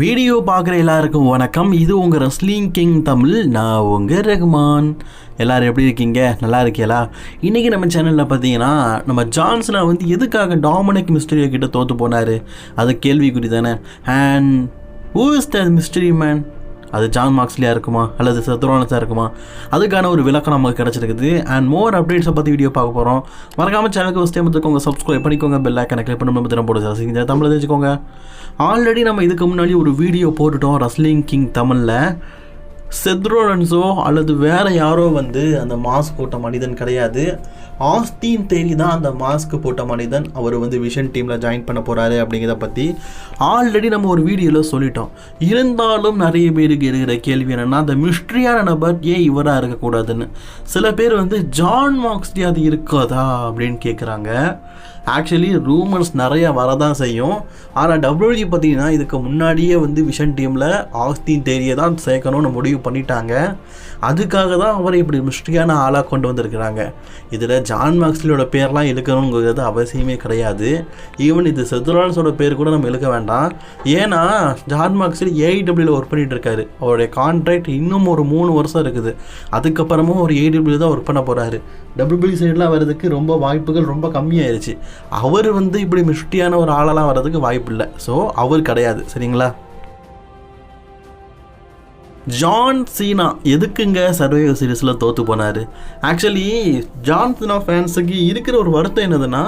Video பார்க்குற எல்லாருக்கும் வணக்கம். இது உங்கள் ரஸ்லிங் கிங் தமிழ் நான் உங்கள் ரகுமான். எல்லாரும் எப்படி இருக்கீங்க? நல்லா இருக்கீங்களா? இன்றைக்கி நம்ம சேனலில் பார்த்தீங்கன்னா நம்ம ஜான்சனா வந்து எதுக்காக டாமினிக் மிஸ்டரியோ கிட்ட தோற்று போனார்? அது கேள்விக்குறி தானே. And who is the mystery man அது ஜான் மார்க்ஸ்லியாக இருக்குமா? அல்லது சத்ரோனஸாக இருக்குமா? அதுக்கான ஒரு விளக்கம் நமக்கு கிடச்சிருக்குது. அண்ட் மோர் அப்டேட்ஸை பற்றி வீடியோ பார்க்க போகிறோம் மறக்காமல் சேனலுக்கு ஃபஸ்ட் டைம் வந்துக்கோங்க சப்ஸ்கிரைப் பண்ணிக்கோங்க பெல் ஐக்கனை கிளிக் பண்ணி நம்ம தினம் போட்டு ரசிங்க தமிழ் தெரிஞ்சுக்கோங்க. ஆல்ரெடி நம்ம இதுக்கு முன்னாடி ஒரு வீடியோ போட்டுட்டோம் ரஸ்லிங் கிங் தமிழில். செத்ரோலன்ஸோ அல்லது வேறு யாரோ வந்து அந்த மாஸ்க் போட்ட மனிதன் கிடையாது. ஆஸ்தின் தேரி தான் அந்த மாஸ்க் போட்ட மனிதன். அவர் வந்து விஷன் டீமில் ஜாயின் பண்ண போகிறாரு அப்படிங்கிறத பற்றி ஆல்ரெடி நம்ம ஒரு வீடியோவில் சொல்லிட்டோம். இருந்தாலும் நிறைய பேருக்கு இருக்கிற கேள்வி என்னென்னா அந்த மிஸ்ட்ரியான நபர் ஏன் இவராக இருக்கக்கூடாதுன்னு. சில பேர் வந்து ஜான் மார்க்ஸ்டி அது இருக்காதா? அப்படின்னு கேட்குறாங்க ஆக்சுவலி ரூமர்ஸ் நிறைய வரதான் செய்யும். ஆனால் டபிள்யூடி பார்த்தீங்கன்னா இதுக்கு முன்னாடியே வந்து விஷன் டீமில் ஆஸ்தின் தேரியை தான் சேர்க்கணும்னு முடிவு பண்ணிட்டாங்க. அதுக்காக தான் அவரை இப்படி மிஸ்ட்ரியான ஆளாக கொண்டு வந்திருக்கிறாங்க. இதில் ஜான் மேக்ஸ்லியோட பேர்லாம் இழுக்கணுங்கிறது அவசியமே கிடையாது. ஈவன் இது செதுரான்ஸோட பேர் கூட நம்ம இழுக்க வேண்டாம். ஏன்னா ஜான் மார்க்ஸ்லி ஏஐடபிள்யூவில் ஒர்க் பண்ணிகிட்டு இருக்காரு. அவருடைய கான்ட்ராக்ட் இன்னும் ஒரு மூணு வருஷம் இருக்குது. அதுக்கப்புறமும் ஒரு ஏஐடபிள்யூ தான் ஒர்க் பண்ண போகிறாரு டபிள்யூபிள்யூ சைடெலாம் வர்றதுக்கு ரொம்ப வாய்ப்புகள் ரொம்ப கம்மியாயிருச்சு. அவர் வந்து இப்படி மிஷ்டியான ஒரு ஆளெல்லாம் வர்றதுக்கு வாய்ப்பு இல்லை ஸோ அவர் கிடையாது. சரிங்களா? ஜான் சீனா எதுக்குங்க சர்வைவர் சீரிஸில் தோற்று போனார்? ஆக்சுவலி ஜான் சீனா ஃபேன்ஸுக்கு இருக்கிற ஒரு வருத்தம் என்னதுன்னா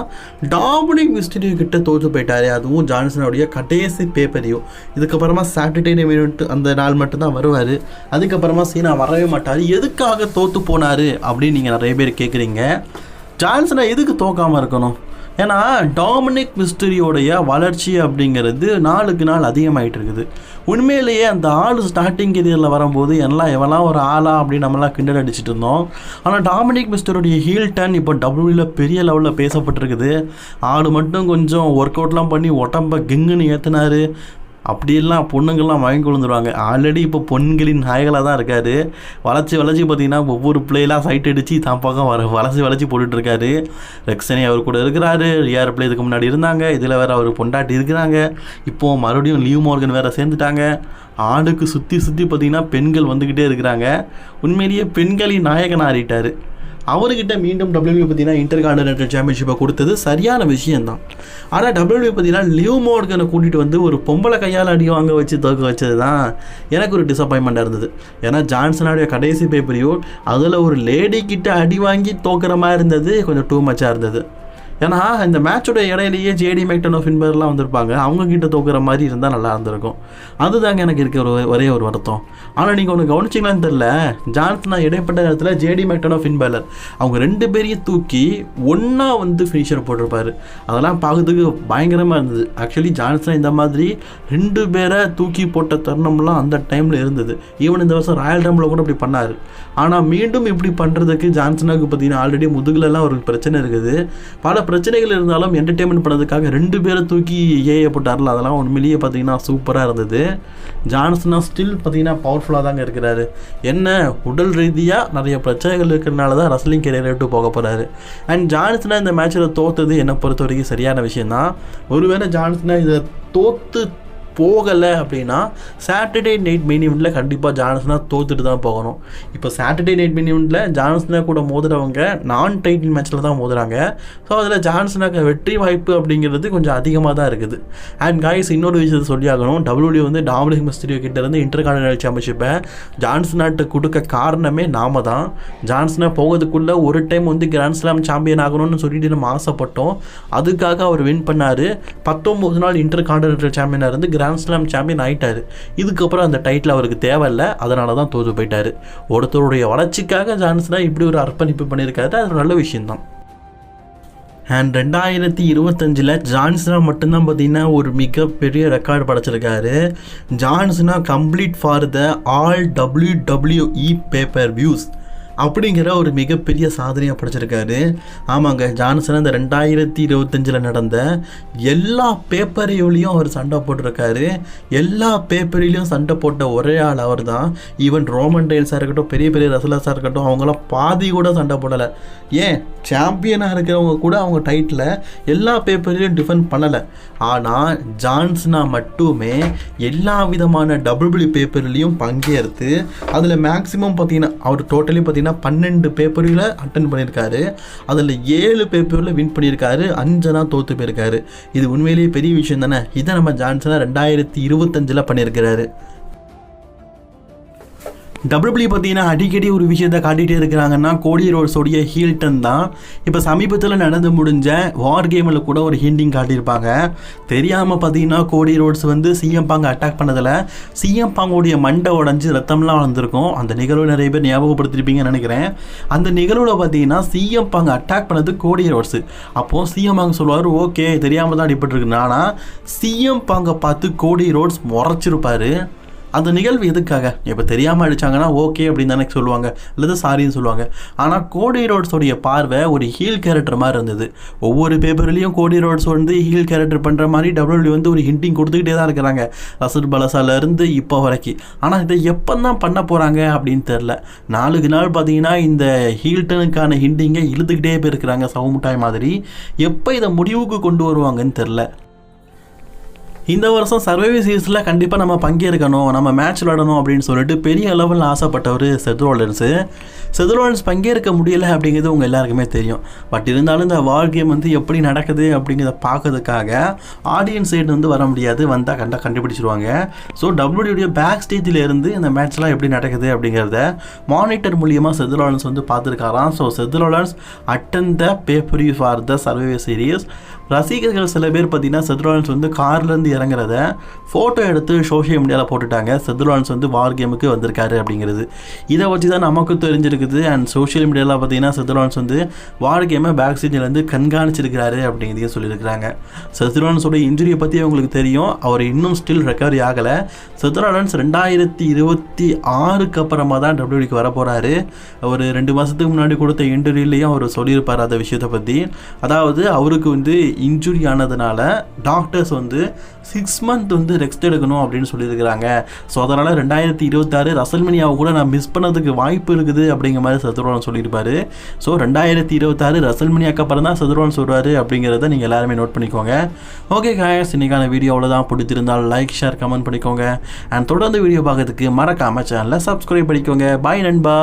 டாமினிக் மிஸ்டீரியோ கிட்ட தோற்று போயிட்டாரு. அதுவும் ஜான்சனுடைய கடைசி பேப்பரையும் இதுக்கப்புறமா சாட்டர்டே நிமிட் அந்த நாள் மட்டும்தான் வருவார். அதுக்கப்புறமா சீனா வரவே மாட்டார். எதுக்காக தோற்று போனார் அப்படின்னு நீங்கள் நிறைய பேர் கேட்குறீங்க ஜான்சனை எதுக்கு தோக்காமல் இருக்கணும்? ஏன்னா டாமினிக் மிஸ்டரியோடைய வளர்ச்சி அப்படிங்கிறது நாளுக்கு நாள் அதிகமாகிட்டு இருக்குது உண்மையிலேயே அந்த ஆள் ஸ்டார்டிங் கெரியரில் வரும்போது எல்லாம் எவெல்லாம் ஒரு ஆளா அப்படின்னு நம்மளாம் கிண்டல் அடிச்சுட்டு இருந்தோம். ஆனால் டாமினிக் மிஸ்டருடைய ஹீல் டன் இப்போ டபிள்யூவில் பெரிய லெவலில் பேசப்பட்டிருக்குது. ஆள் மட்டும் கொஞ்சம் ஒர்க் அவுட்லாம் பண்ணி உடம்ப கிங்குன்னு ஏற்றினார் அப்படியெல்லாம் பொண்ணுங்கள்லாம் வாங்கி கொழுந்துருவாங்க ஆல்ரெடி இப்போ பொண்களின் நாயகளாக தான் இருக்கார். வளர்ச்சி வளர்ச்சி பார்த்தீங்கன்னா ஒவ்வொரு பிள்ளையெல்லாம் சைட் அடித்து தான் பக்கம் வர வளர்ச்சி வளர்ச்சி போட்டுட்ருக்காரு ரெக்ஸனி அவர் கூட இருக்கிறாரு. ரியார் பிள்ளை இதுக்கு முன்னாடி இருந்தாங்க. இதில் வேறு அவர் பொண்டாட்டி இருக்கிறாங்க. இப்போது மறுபடியும் லீவ் மார்கன் வேறு சேர்ந்துட்டாங்க. ஆடுக்கு சுற்றி சுற்றி பார்த்தீங்கன்னா பெண்கள் வந்துக்கிட்டே இருக்கிறாங்க. உண்மையிலேயே பெண்களின் நாயகன் ஆறிட்டார். அவர்கிட்ட மீண்டும் டபிள்யூபி பார்த்தீங்கன்னா இன்டர் கான்டினென்டல் சாம்பியன்ஷிப்பை கொடுத்தது சரியான விஷயம்தான். ஆனால் டபிள்யூ பார்த்தீங்கன்னா லியூ மோர்கனை கூட்டிகிட்டு வந்து ஒரு பொம்பளை கையால் அடி வாங்க வச்சு தோக்க வச்சது தான் எனக்கு ஒரு டிசப்பாயின்மெண்ட்டாக இருந்தது. ஏன்னா ஜான்சனுடைய கடைசி பேப்பரையோ அதில் ஒரு லேடி கிட்ட அடி வாங்கி தோக்குற மாதிரி இருந்தது கொஞ்சம் டூ மச்சாக இருந்தது. ஏன்னா இந்த மேட்சோட இடையிலேயே ஜேடி மேக்டனோ ஃபின்பர்லாம் வந்திருப்பாங்க. அவங்க கிட்ட தோக்குற மாதிரி இருந்தால் நல்லா இருந்திருக்கும். அதுதாங்க எனக்கு இருக்க ஒரு ஒரே ஒரு வருத்தம். ஆனால் நீங்கள் ஒன்று கவனிச்சிங்களான்னு தெரில ஜான்சனா இடைப்பட்ட நேரத்தில் ஜேடி மேக்டனோ ஆஃப் அவங்க ரெண்டு பேரையும் தூக்கி ஒன்றா வந்து ஃபினிஷர் போட்டிருப்பார். அதெல்லாம் பார்க்கறதுக்கு பயங்கரமாக இருந்தது. ஆக்சுவலி ஜான்சன் இந்த மாதிரி ரெண்டு பேரை தூக்கி போட்ட தருணம்லாம் அந்த டைமில் இருந்தது. ஈவன் இந்த வருஷம் ராயல் டைமில் கூட அப்படி பண்ணார். ஆனால் மீண்டும் இப்படி பண்ணுறதுக்கு ஜான்சனாவுக்கு பார்த்தீங்கன்னா ஆல்ரெடி முதுகுலலாம் ஒரு பிரச்சனை இருக்குது. பல பிரச்சனைகள் இருந்தாலும் என்டர்டெயின்மெண்ட் பண்ணதுக்காக ரெண்டு பேரை தூக்கி ஏஏ போட்டார்ல அதெல்லாம் உண்மையிலேயே பார்த்தீங்கன்னா சூப்பராக இருந்தது. ஜான்சனா ஸ்டில் பார்த்தீங்கன்னா பவர்ஃபுல்லாக தாங்க இருக்கிறாரு. என்ன? உடல் ரீதியாக நிறைய பிரச்சனைகள் இருக்கிறனால தான் ரஸ்லிங் கெரியர் விட்டு போக போகிறாரு அண்ட் ஜான்சனா இந்த மேட்ச்சில் தோத்தது என்னை பொறுத்த வரைக்கும் சரியான விஷயம் தான் ஒருவேளை ஜான்சனா இதை தோற்று போகலை அப்படின்னா சாட்டர்டே நைட் மெயின் இவெண்ட்டில் கண்டிப்பாக ஜான்சனாக தோத்துட்டு தான் போகணும். இப்போ சாட்டர்டே நைட் மெயின் இவெண்ட்டில் ஜான்சனா கூட மோதுறவங்க நான் டைட்டில் மேட்ச்சில் தான் மோதுறாங்க. ஸோ அதில் ஜான்சனாக்கு வெற்றி வாய்ப்பு அப்படிங்கிறது கொஞ்சம் அதிகமாக தான் இருக்குது. அண்ட் காய்ஸ் இன்னொரு விஷயத்தை சொல்லியாகணும் டபிள்யூடி வந்து டாமினிக் மிஸ்திரியோ கிட்டேருந்து இன்டர் கான்டினல் சாம்பியன்ஷிப்பை ஜான்சனாட்டு கொடுக்க காரணமே நாம தான். ஜான்சனா போகிறதுக்குள்ளே ஒரு டைம் வந்து கிராண்ட் ஸ்லாம் சாம்பியன் ஆகணும்னு சொல்லிட்டு நம்ம ஆசைப்பட்டோம். அதுக்காக அவர் வின் பண்ணார். பத்தொம்போது நாள் இன்டர் கான்டினென்டல் சாம்பியனாக இருந்து கிராண்ட் ஸ்லாம் சாம்பியன் ஆகிட்டார் இதுக்கப்புறம் அந்த டைட்டில் அவருக்கு தேவையில்லை. அதனால தான் தோற்று போயிட்டார். ஒருத்தருடைய வளர்ச்சிக்காக ஜான்சனா இப்படி ஒரு அர்ப்பணிப்பு பண்ணியிருக்காரு அது ஒரு நல்ல விஷயம்தான். அண்ட் ரெண்டாயிரத்தி இருபத்தஞ்சில் ஜான்சனா மட்டும்தான் பார்த்தீங்கன்னா ஒரு மிகப்பெரிய ரெக்கார்டு படைச்சிருக்காரு. ஜான்சனா complete for the all W WWE pay per views அப்படிங்கிற ஒரு மிகப்பெரிய சாதனையாக படைச்சிருக்காரு. ஆமாங்க ஜான்சன் அந்த ரெண்டாயிரத்தி இருபத்தஞ்சில் நடந்த எல்லா பேப்பரையும் அவர் சண்டை போட்டிருக்காரு. எல்லா பேப்பரிலையும் சண்டை போட்ட ஒரே ஆள் அவர் தான் ஈவன் ரோமன் டைல்ஸாக இருக்கட்டும் பெரிய பெரிய ரசலாஸாக இருக்கட்டும் அவங்களாம் பாதி கூட சண்டை போடலை. ஏன்? சாம்பியனாக இருக்கிறவங்க கூட அவங்க டைட்டில் எல்லா பேப்பரையும் டிஃபெண்ட் பண்ணலை. ஆனால் ஜான்சனா மட்டுமே எல்லா விதமான டபுள்பிளி பேப்பர்லேயும் பங்கேற்று அதில் மேக்ஸிமம் பார்த்தீங்கன்னா அவர் டோட்டலி பார்த்தீங்கன்னா பன்னெண்டு பேப்பரில் அட்டன் பண்ணியிருக்காரு. அதில் ஏழு பேப்பரில் வின் பண்ணியிருக்காரு. அஞ்சனா தோற்று போயிருக்காரு. இது உண்மையிலேயே பெரிய விஷயம் தானே? இதை நம்ம ஜான்சனா ரெண்டாயிரத்தி இருபத்தஞ்சில் பண்ணியிருக்கிறாரு. டபிள்யூபிள்யூ பார்த்தீங்கன்னா அடிக்கடி ஒரு விஷயத்த காட்டிகிட்டே இருக்கிறாங்கன்னா கோடி ரோட்ஸோடைய ஹீல்டன் தான். இப்போ சமீபத்தில் நடந்து முடிஞ்ச வார் கேமில் கூட ஒரு ஹீண்டிங் காட்டியிருப்பாங்க. தெரியாமல் பார்த்தீங்கன்னா கோடி ரோட்ஸ் வந்து சிஎம் பாங்க அட்டாக் பண்ணதில் சிஎம் பாங்கோடைய மண்டை உடஞ்சி ரத்தம்லாம் வளர்ந்துருக்கும். அந்த நிகழ்வு நிறைய பேர் ஞாபகப்படுத்திருப்பீங்கன்னு நினைக்கிறேன். அந்த நிகழ்வில் பார்த்தீங்கன்னா சிஎம் பாங்க அட்டாக் பண்ணது கோடி ரோட்ஸு. அப்போது சிஎம் பாங்க சொல்லுவார் ஓகே தெரியாமல் தான் அடிபட்டிருக்கு ஆனால் சிஎம் பாங்க பார்த்து கோடி ரோட்ஸ் முறைச்சிருப்பார். அந்த நிகழ்வு எதுக்காக? இப்போ தெரியாமல் அடிச்சாங்கன்னா ஓகே அப்படின்னு தானே சொல்லுவாங்க. அல்லது சாரின்னு சொல்லுவாங்க. ஆனால் கோடி ரோட்ஸோடைய பார்வை ஒரு ஹீல் கேரக்டர் மாதிரி இருந்தது. ஒவ்வொரு பேப்பர்லேயும் கோடி ரோட்ஸ் வந்து ஹீல் கேரக்டர் பண்ணுற மாதிரி டபிள்யூ வந்து ஒரு ஹிண்டிங் கொடுத்துக்கிட்டே தான் இருக்கிறாங்க. ரசத் பலசாலேருந்து இப்போ வரைக்கும் ஆனால் இதை எப்போ தான் பண்ண போகிறாங்க அப்படின்னு தெரில நாளுக்கு நாள் பார்த்தீங்கன்னா இந்த ஹீல்டனுக்கான ஹிண்டிங்கை இழுத்துக்கிட்டே போயிருக்கிறாங்க சவுமுட்டாய் மாதிரி. எப்போ இதை முடிவுக்கு கொண்டு வருவாங்கன்னு தெரில இந்த வருஷம் சர்வைவ் சீரீஸில் கண்டிப்பாக நம்ம பங்கேற்கணும் நம்ம மேட்ச் விளாடணும் அப்படின்னு சொல்லிட்டு பெரிய லெவலில் ஆசைப்பட்டவர் செதுரோலன்ஸு செதுரோலன்ஸ் பங்கேற்க முடியலை அப்படிங்கிறது உங்கள் எல்லாருக்குமே தெரியும். பட் இருந்தாலும் இந்த வார் கேம் வந்து எப்படி நடக்குது அப்படிங்கிறத பார்க்கறதுக்காக ஆடியன்ஸ் சைடு வந்து வர முடியாது. வந்தால் கண்டா கண்டுபிடிச்சிருவாங்க. ஸோ டபிள்யூடியோ பேக் ஸ்டேஜில் இருந்து இந்த மேட்ச்லாம் எப்படி நடக்குது அப்படிங்கிறத மானிட்டர் மூலியமாக செதுரோலன்ஸ் வந்து பார்த்துருக்காராம். So Seth Rollins attend the pay per for the survey series ரசிகர்கள் சில பேர் பார்த்தீங்கன்னா செத்ரோலன்ஸ் வந்து கார்லேருந்து இறங்குறத ஃபோட்டோ எடுத்து சோஷியல் மீடியாவில் போட்டுட்டாங்க. செத்ரோலன்ஸ் வந்து வார் கேமுக்கு வந்திருக்காரு அப்படிங்கிறது. இதை வச்சு தான் நமக்கும் தெரிஞ்சிருக்குது அண்ட் சோஷியல் மீடியாவில் பார்த்தீங்கன்னா செத்ரோலன்ஸ் வந்து வார் கேமை பேக் சீட்லேருந்து கண்காணிச்சிருக்கிறாரு அப்படிங்கிறதையும் சொல்லியிருக்கிறாங்க. செத்ரோலன்ஸோட இன்ஜுரியை பற்றி அவங்களுக்கு தெரியும். அவர் இன்னும் ஸ்டில் ரெக்கவரி ஆகலை. செத்ரோலன்ஸ் ரெண்டாயிரத்தி இருபத்தி ஆறுக்கு அப்புறமா தான் டபிள்யூடிக்கு வர போகிறாரு ஒரு ரெண்டு மாதத்துக்கு முன்னாடி கொடுத்த இன்டர்வியூலேயும் அவர் சொல்லியிருப்பார் அந்த விஷயத்தை பற்றி அதாவது அவருக்கு வந்து இன்ஜுரி ஆனதுனால டாக்டர்ஸ் வந்து சிக்ஸ் மந்த் வந்து ரெஸ்ட் எடுக்கணும் அப்படின்னு சொல்லியிருக்கிறாங்க. ஸோ அதனால் ரெண்டாயிரத்தி இருபத்தாறு ரசல்மனியாவை கூட நான் மிஸ் பண்ணதுக்கு வாய்ப்பு இருக்குது அப்படிங்கிற மாதிரி சதுரோன் சொல்லியிருப்பார். ஸோ ரெண்டாயிரத்தி இருபத்தாறு ரசல்மனியாக்கு அப்புறம் தான் சதுரோன் சொல்கிறாரு அப்படிங்கிறத நீங்கள் எல்லாருமே நோட் பண்ணிக்கோங்க. ஓகே காயஸ் இன்றைக்கான வீடியோ அவ்வளோதான் பிடிச்சிருந்தால் லைக் ஷேர் கமெண்ட் பண்ணிக்கோங்க. அண்ட் தொடர்ந்து வீடியோ பார்க்கறதுக்கு மறக்காமல் சேனலை சப்ஸ்கிரைப் பண்ணிக்கோங்க. பாய் நண்பா.